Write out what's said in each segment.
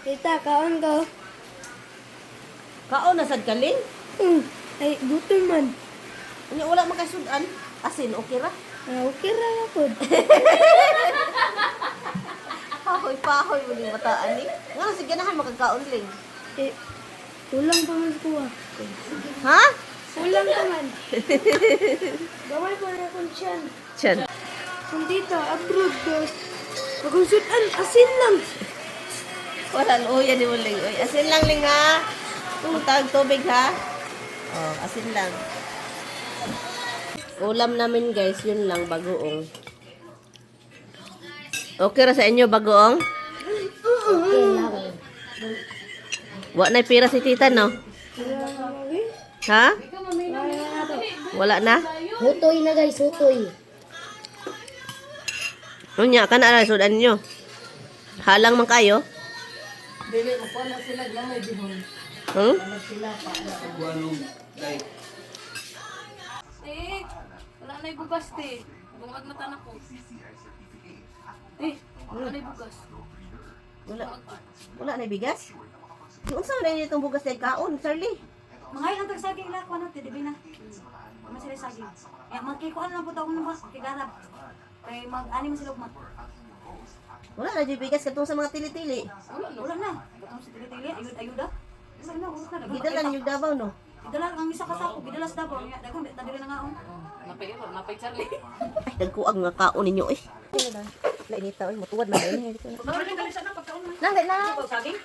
Tita, kaon ko. Kaon na sad kaling. Hmm. Ay, gutom man. Unya wala makasudan. Asin okay ra. Ah, okay ra na po. Pahoy pahoy mo ning bataan ni. Nga sige ganahan makakaon ling. Eh, kulang pa man kuha. Ha? Kulang pa man. Gamay pa na akong tiyan. Chan. Kung dito, abroad ko. Pagkusutan, asin lang. Wala luya ni mo ling. Oy, asin lang ling ha. Tungtag tubig ha. Oh, asin lang. Ulam namin guys, yun lang bagoong. Okay ra sa inyo bagoong? Okay lang. Wa na pira si tita no? Ha? Wala na? Hutoy na guys, hutoy. Unya ka na sudan nyo. Halang man kayo? Hmm? Eh, wala na bugas te. Bungag na tanak ko. Eh, wala na bugas. Wala. Wala na bigas? Kung saan na itong bugas na kaon, Charlie? Mga ilang tag saging lang ko na, tidibi na. Masila saging. Ya, magkikuan lang po taong naman, kigarap. Kay mag-anim sila ugma. Wala na di bigas katong sa mga tili-tili. Wala na. Batang sa tili-tili, ayud ayuda. Wala na, wala na. Gidalan yung Davao no. Gidala ang isa ka sako, gidalas daw. Nga daghang tadili na nga on. Napay ro, napay Charlie. Ay, dagkuag nga kaon ninyo eh. Lainita, oy, matuwad na eh. Ng kalisa na pagkaon na. Nangay na. Saging?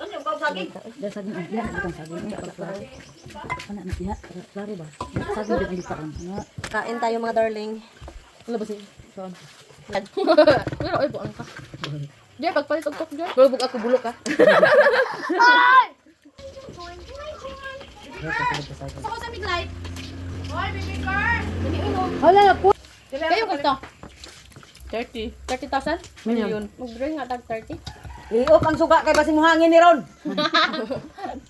Ano yung saging? Saging ang ilan ang saging. Ano na diha? Klaro ba? Saging ang. Kain tayo mga darling. Wala ba si? Saan? Pero ay buang ka. Diya pagpalit og tok diya. Pero bug ako bulok ka. Sa sa big light. Hoy, baby uno. Wala na po. Kayo kasto? 30. 30,000? Million. Mag-drawing nga tag 30. Liok ang suga kay basing hangin ni Ron.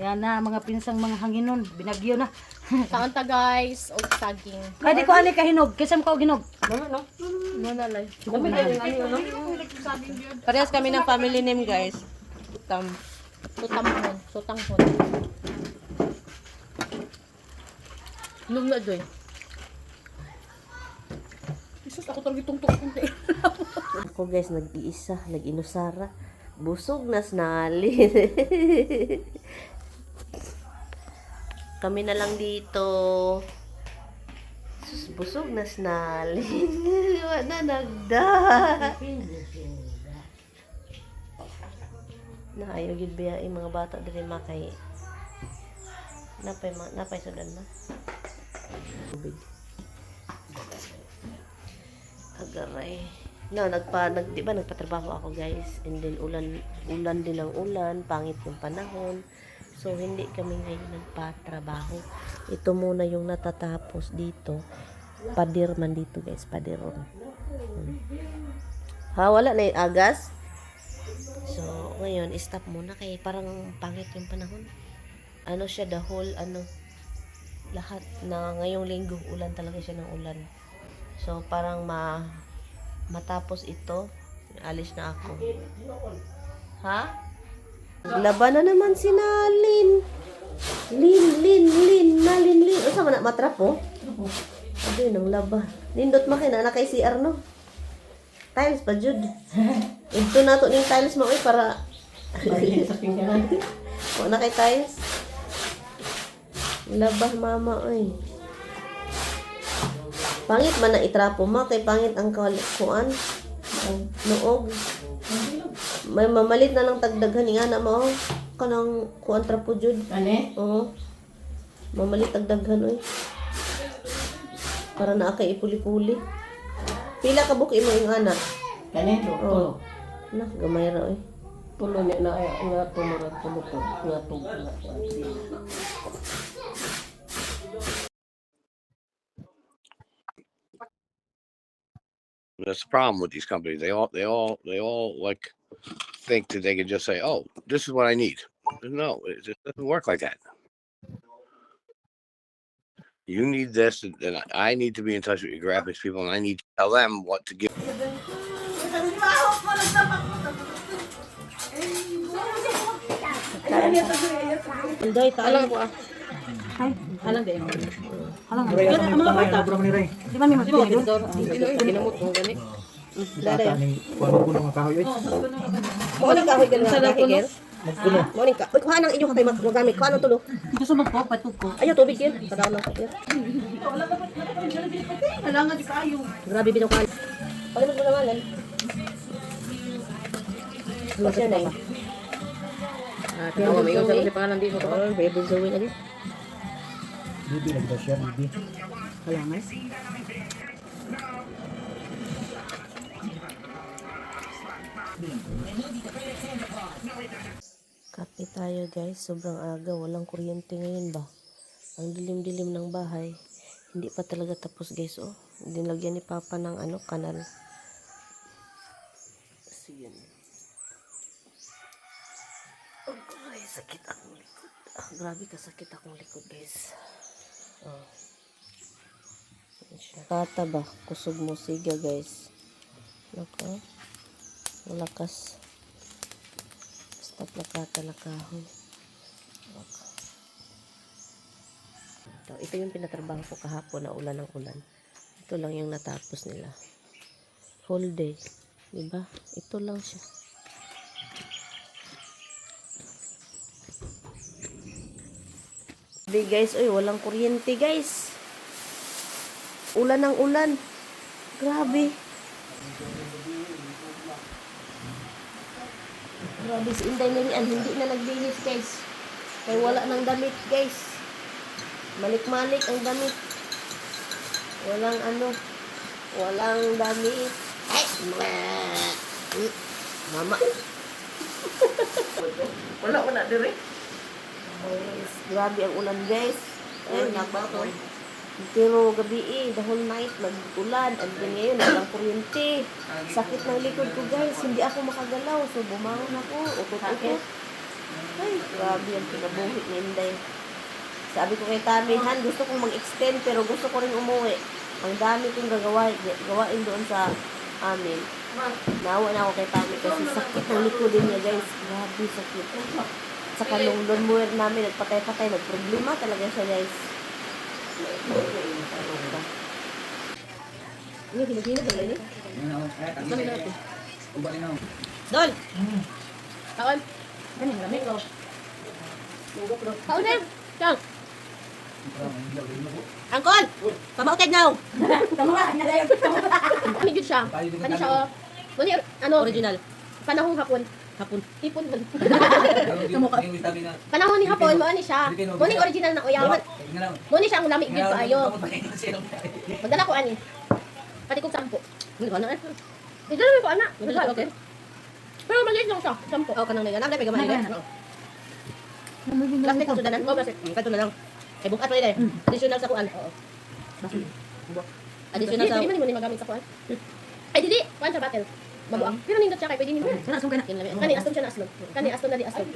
Kaya na mga pinsang mga hanginon, binagyo na. Kaon ta guys, og saging. Kaya di ko ani kahinog, kaysa mo ka og hinog. Manalay. Parehas kami ng family name guys. Tam. Sutamhon, sutanghon. Nung na doy. Jesus, ako talaga tungtok kunti. Ako guys, nag-iisa, nag-inusara. Busog na snalin. Kami na lang dito. Sus, busog na snalin. Wala nagda. na ayaw gid biya yung mga bata diri makay napay ma- napay sudan na tubig agaray no nagpa nag di ba nagpatrabaho ako guys and then ulan ulan din ang ulan pangit yung panahon so hindi kami ngayon nagpatrabaho ito muna yung natatapos dito padir man dito guys padiron Hmm. ha wala na yung agas So, ngayon, stop muna kay parang pangit yung panahon. Ano siya, the whole, ano, lahat na ngayong linggo, ulan talaga siya ng ulan. So, parang ma, matapos ito, alis na ako. Ha? Laban na naman si Nalin. Lin, lin, lin, nalin, lin. O, sama na, matrapo? Sabi, nang laba. Nindot makina na kay CR, no? Tiles pa, Jud. Ito na to ng tiles mo, eh, para... Huwag na kay tiles. Labah, mama, oy. Pangit man na itrapo mo, kay pangit ang kuan. Ang Noog. May mamalit na lang tagdaghan nga na mo. Kanang kuan trapo, Jud. Ani? Oo. Mamalit tagdaghan, oy. Para na kay ipuli-puli. Pila ka buki mo yung anak? Kani do. Oo. Na, gamay ra oy. Tulo ni na nga tumura tulo ko. Nga tulo. That's the problem with these companies. They all, they all, they all like think that they can just say, "Oh, this is what I need." No, it just doesn't work like that. You need this, and I need to be in touch with your graphics people, and I need to tell them what to give. Anday, Alam ko ah. Halang din. Halang Ray, asa may utang na bro ni Ray. Di ba may mas Ginamot. Ginamot mo gani. Data ni kuno mga kahoy. oy. Mo ni kahoy nga kikir. Magkuno. Mo ni ka. Uy, kuha nang inyo katay magamit. Kuha nang tulo. Gusto mo po, patug ko. Ayo tubig kir. Kada nang kir. Kailangan di kayo. Grabe bitaw kan. Pagod mo naman. Masya na yun. Ah, tinawa mo yung sa pangalan di mo to. Oh, baby Zoe lagi. Bibi lagi daw siya, bibi. Halangas. Kape tayo guys, sobrang aga, walang kuryente ngayon ba? Ang dilim-dilim ng bahay. Hindi pa talaga tapos guys, oh. Dinlagyan ni Papa ng ano, kanal. So yun. Oh, ay, sakit akong likod. Ah, grabe ka, sakit akong likod guys. Oh. Yan siya. Kata ba? Kusog mo siga guys. Nako. Malakas. Basta plakata na kahoy. Nako. Ito, ito yung pinatrabaho ko kahapon na ulan ng ulan. Ito lang yung natapos nila. Whole day. Diba? Ito lang siya. Di guys, oy, walang kuryente guys. Ulan ng ulan. Grabe. Grabe si Inday Narian, hindi na nagbihis guys. Kaya wala ng damit guys. Malik-malik ang damit. Walang ano, walang damit. Ay, mwah. Mm, Mama. wala ko na dire. Grabe ang ulan guys. Ay, nagbato. Pero gabi eh, the whole night nag-ulan. And then ngayon, walang kuryente. Sakit ng likod ko guys. Hindi ako makagalaw. So bumangon ako. Ukot-ukot. Ay, grabe ang kinabuhi ni Inday. Sabi ko kay Tami, Han, gusto kong mag-extend pero gusto ko rin umuwi. Ang dami kong gagawain, gawain doon sa amin. Nawa na ako kay Tami kasi sakit ng likod din niya guys. Grabe sakit. Saka nung lawn mower namin, nagpatay-patay, nagproblema talaga siya guys. Ini gini-gini ba ini? Dol! Kaon. Ganun, lamig ko. Kaon na. Chang. Angkol! Pamauteg now! Tama, nalayo. Ano yun siya? Ano siya oh. Ano, Original. panahong hapon. Hapon. Tipon man. Panahon ni hapon, mo ni siya. Muni original na uyawan. Muni siya ang lamig gid kaayo. Magdala ko ani. Pati kong sampo. Hindi ko na eh. Idala mo ko ana. Okay. Pero maliit lang siya, sampo. Oh, kanang nila. Nagdapay gamay na. Plastic ko sudanan. Oh, plastic. Ito na lang. Ay, bukat pa nila eh. Additional sa kuan. Oo. Additional sa... Hindi man mo ni magamit sa kuan. Ay dili, kuan sa battle. Mabuak. Pero nindot siya kay pwede nimo. Sana asong ka na. Kani aston siya na aslog. Kani aston na di aslog.